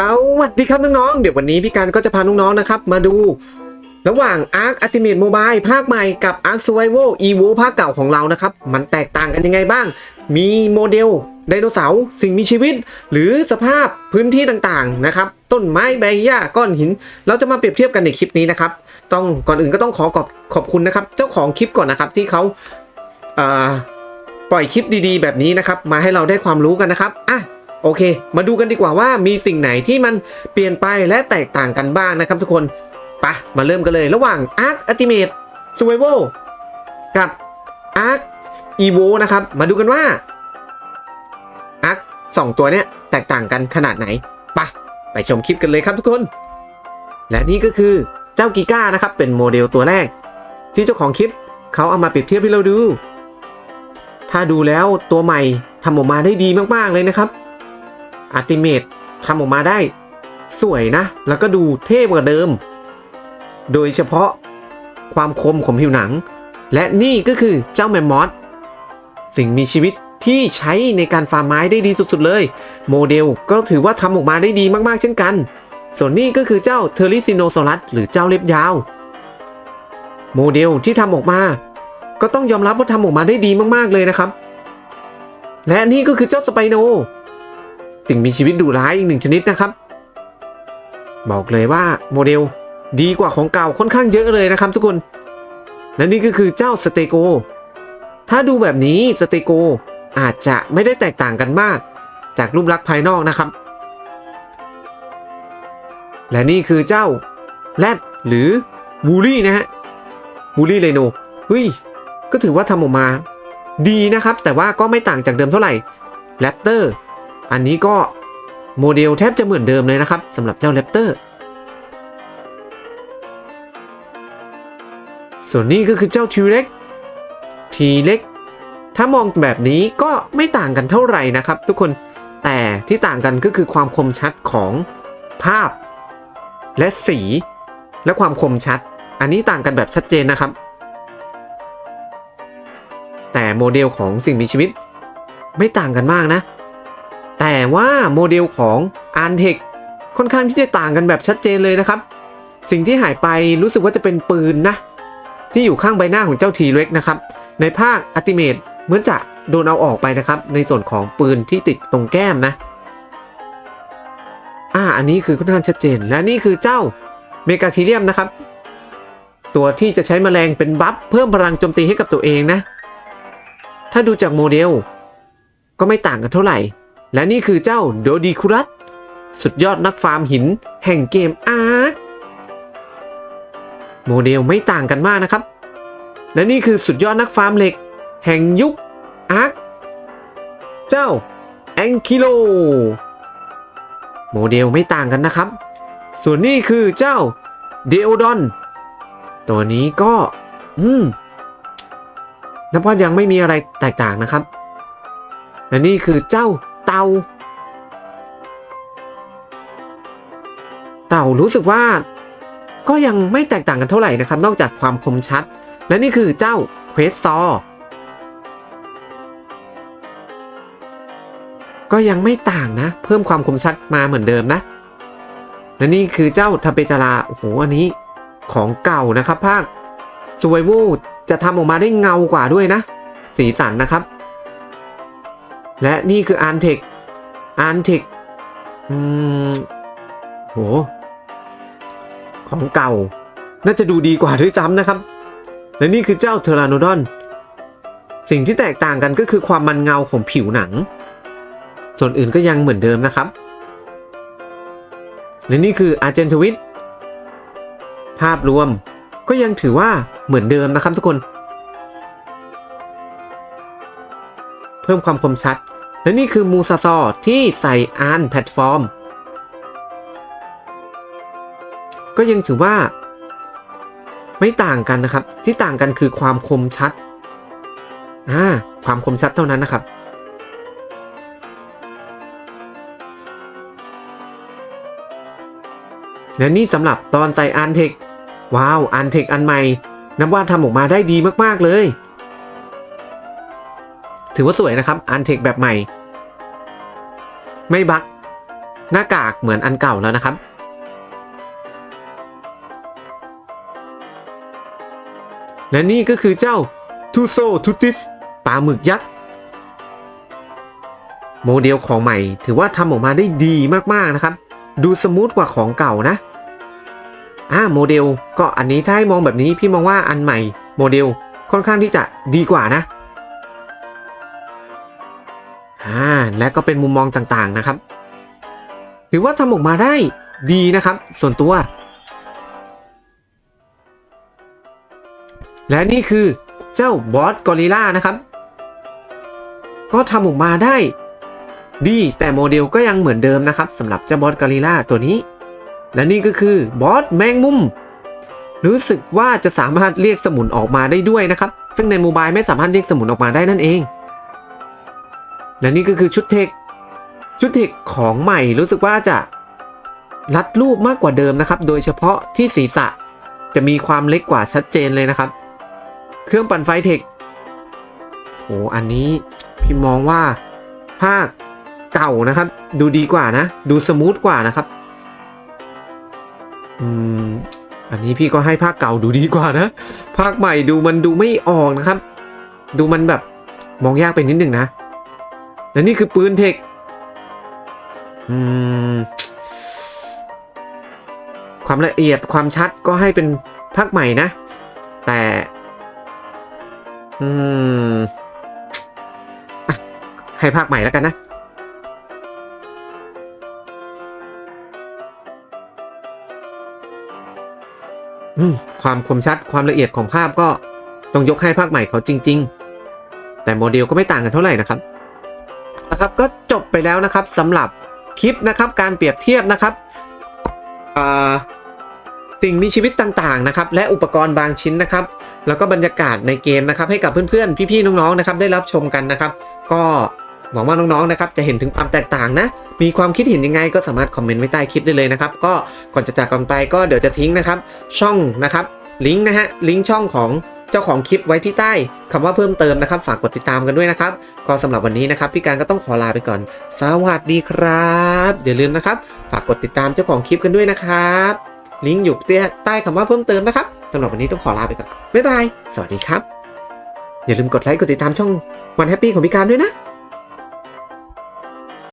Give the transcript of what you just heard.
เอาสวัสดีครับน้องๆ เดี๋ยววันนี้พี่การก็จะพาน้องๆ นะครับ มาดู ระหว่าง Arc Ultimate Mobile ภาคใหม่กับ Arc Survival Evo ภาคเก่าของเรานะครับ มันแตกต่างกันยังไงบ้าง มีโมเดลไดโนเสาร์สิ่งมีชีวิต หรือสภาพพื้นที่ต่างๆ นะครับ ต้นไม้ใบหญ้าก้อนหิน เราจะมาเปรียบเทียบกันในคลิปนี้นะครับ ต้องก่อนอื่นก็ต้องขอขอบขอบคุณนะครับ เจ้าของคลิปก่อนนะครับที่เขาเอ่อปล่อยคลิปดีๆ แบบนี้นะครับ มาให้เราได้ความรู้กันนะครับอะ โอเค มาดูกันดีกว่าว่ามีสิ่งไหนที่มันเปลี่ยนไปและแตกต่างกันบ้างนะครับทุกคนปะมาเริ่มกันเลยระหว่าง Arc Ultimate Survival กับ Arc Evo นะครับ มาดูกันว่า Arc สองตัวเนี้ยแตกต่างกันขนาดไหนปะไปชมคลิปกันเลยครับทุกคน และนี่ก็คือเจ้ากิก้านะครับ เป็นโมเดลตัวแรก ที่เจ้าของคลิปเขาเอามาเปรียบเทียบให้เราดู ถ้าดูแล้วตัวใหม่ทำออกมาได้ดีมากๆเลยนะครับ อัติเมตทำออกมาได้สวยนะ แล้วก็ดูเท่กว่าเดิม โดยเฉพาะความคมของผิวหนัง และนี่ก็คือเจ้าแมมมอสสิ่งมีชีวิตที่ใช้ในการฟาร์มไม้ได้ดีสุดๆเลย โมเดลก็ถือว่าทำออกมาได้ดีมากๆเช่นกัน ส่วนนี้ก็คือเจ้าเทอริซิโนซอรัสหรือเจ้าเล็บยาว โมเดลที่ทำออกมา ก็ต้องยอมรับว่าทำออกมาได้ดีมากๆเลยนะครับ และนี่ก็คือเจ้าสไปโน สิ่งมีชีวิตดุร้ายอีกหนึ่งชนิดนะครับ บอกเลยว่าโมเดลดีกว่าของเก่าค่อนข้างเยอะเลยนะครับทุกคน และนี่ก็คือเจ้าสเตโก ถ้าดูแบบนี้สเตโกอาจจะไม่ได้แตกต่างกันมาก จากรูปลักษณ์ภายนอกนะครับ และนี่คือเจ้าแรดหรือบูลี่นะฮะบูลี่เรโนเฮ้ยก็ถือว่าทำออกมา ดีนะครับ แต่ว่าก็ไม่ต่างจากเดิมเท่าไหร่แรปเตอร์ อันนี้ก็โมเดลแทบจะเหมือนเดิมเลยนะครับสำหรับเจ้าแรปเตอร์ ส่วนนี้ก็คือเจ้าทีเล็กทีเล็กถ้ามองแบบนี้ก็ไม่ต่างกันเท่าไหร่นะครับ ทุกคนแต่ที่ต่างกันก็คือความคมชัดของภาพ และสี และความคมชัด อันนี้ต่างกันแบบชัดเจนนะครับ แต่โมเดลของสิ่งมีชีวิต ไม่ต่างกันมากนะ แต่ว่าโมเดลของ a r t e c ค่อนข้างที่จะต่างกันแบบชัดเจนเลยนะครับ สิ่งที่หายไปรู้สึกว่าจะเป็นปืนนะ ที่อยู่ข้างใบหน้าของเจ้าทีเล็กนะครับ ในภาคอัติเมตเหมือนจะโดนเอาออกไปนะครับ ในส่วนของปืนที่ติดตรงแก้มนะ อ่า อันนี้คือค่อนข้างชัดเจน และนี่คือเจ้าเมกาทีเรียมนะครับ ตัวที่จะใช้แมลงเป็นบัฟเพิ่มพลังโจมตีให้กับตัวเองนะ ถ้าดูจากโมเดล ก็ไม่ต่างกันเท่าไหร่ และนี่คือเจ้าโดดีคุรัสสุดยอดนักฟาร์มหินแห่งเกมอาร์คโมเดลไม่ต่างกันมากนะครับ และนี่คือสุดยอดนักฟาร์มเหล็ก แห่งยุคอาร์คเจ้าแองคิโลโมเดลไม่ต่างกันนะครับ ส่วนนี้คือเจ้าเดโอดอน ตัวนี้ก็ อืมนับว่ายังไม่มีอะไรแตกต่างนะครับ และนี่คือเจ้า เต่า เต่ารู้สึกว่าก็ยังไม่แตกต่างกันเท่าไหร่นะครับ นอกจากความคมชัด และนี่คือเจ้าเควสซอ ก็ยังไม่ต่างนะ เพิ่มความคมชัดมาเหมือนเดิมนะ และนี่คือเจ้าทาเปจาราโอ้โหอันนี้ของเก่านะครับ ภาคสว i ว a l จะทำออกมาได้เงากว่าด้วยนะ สีสันนะครับ และนี่คืออาร์เทคอาร์เทคอืมโห ของเก่า น่าจะดูดีกว่าด้วยซ้ำนะครับ และนี่คือเจ้าเทอราโนดอน สิ่งที่แตกต่างกันก็คือความมันเงาของผิวหนัง ส่วนอื่นก็ยังเหมือนเดิมนะครับ และนี่คืออาร์เจนทวิตภาพรวมก็ยังถือว่าเหมือนเดิมนะครับทุกคน พิ่มความคมชัด และนี่คือมูซาซอที่ใส่อานแพลตฟอร์ม ก็ยังถือว่า ไม่ต่างกันนะครับ ที่ต่างกันคือความคมชัดอ่าความคมชัดเท่านั้นนะครับและนี่สำหรับตอนใส่อันเทค ว้าว อันเทคอันใหม่ นับว่าทำออกมาได้ดีมาก ๆ เลย ถือว่าสวยนะครับอันเทคแบบใหม่ ไม่บักหน้ากากเหมือนอันเก่าแล้วนะครับ และนี่ก็คือเจ้าทูโซทูติสปลาหมึกยักษ์โมเดลของใหม่ ถือว่าทำออกมาได้ดีมากๆนะครับ ดูสมูทกว่าของเก่านะอ่าโมเดลก็อันนี้ถ้าให้มองแบบนี้พี่มองว่าอันใหม่โมเดลค่อนข้างที่จะดีกว่านะ และก็เป็นมุมมองต่างๆนะครับ ถือว่าทำออกมาได้ดีนะครับ ส่วนตัว และนี่คือเจ้าบอสกอริล่านะครับ ก็ทำออกมาได้ดีแต่โมเดลก็ยังเหมือนเดิมนะครับสำหรับเจ้าบอสกอริล่าตัวนี้ และนี่ก็คือบอสแมงมุม รู้สึกว่าจะสามารถเรียกสมุนออกมาได้ด้วยนะครับ ซึ่งในโมบายไม่สามารถเรียกสมุนออกมาได้นั่นเอง และนี่ก็คือชุดเทคชุดเทคของใหม่รู้สึกว่าจะรัดรูปมากกว่าเดิมนะครับ โดยเฉพาะที่ศีรษะจะมีความเล็กกว่าชัดเจนเลยนะครับ เครื่องปั่นไฟเทคโหอันนี้พี่มองว่าภาคเก่านะครับ ดูดีกว่านะ ดูสมูทกว่านะครับอืมอันนี้พี่ก็ให้ภาคเก่าดูดีกว่านะ ภาคใหม่ดูมันดูไม่ออกนะครับ ดูมันแบบมองยากไปนิดหนึ่งนะ และนี่คือปืนเทคความละเอียดความชัดก็ให้เป็นภาคใหม่นะ แต่ให้ภาคใหม่แล้วกันนะความคมชัดความละเอียดของภาพก็ต้องยกให้ภาคใหม่เขาจริง ๆ แต่โมเดลก็ไม่ต่างกันเท่าไหร่นะครับ นะครับก็จบไปแล้วนะครับสำหรับคลิปนะครับการเปรียบเทียบนะครับสิ่งมีชีวิตต่างๆนะครับและอุปกรณ์บางชิ้นนะครับ แล้วก็บรรยากาศในเกมนะครับให้กับเพื่อนๆ พี่ๆน้องๆนะครับได้รับชมกันนะครับ ก็หวังว่าน้องๆนะครับจะเห็นถึงความแตกต่างนะ มีความคิดเห็นยังไงก็สามารถคอมเมนต์ไว้ใต้คลิปได้เลยนะครับ ก็ก่อนจะจากกันไปก็เดี๋ยวจะทิ้งนะครับ ช่องนะครับลิงก์นะฮะลิงก์ช่องของ เจ้าของคลิปไว้ที่ใต้คำว่าเพิ่มเติมนะครับ ฝากกดติดตามกันด้วยนะครับ ก็สำหรับวันนี้นะครับ พี่การก็ต้องขอลาไปก่อน สวัสดีครับอย่าลืมนะครับ ฝากกดติดตามเจ้าของคลิปกันด้วยนะครับ ลิงก์อยู่ใต้คำว่าเพิ่มเติมนะครับสำหรับวันนี้ต้องขอลาไปก่อนบ๊ายบายสวัสดีครับ อย่าลืมกดไลค์กดติดตามช่องวันแฮปปี้ของพี่การด้วยนะ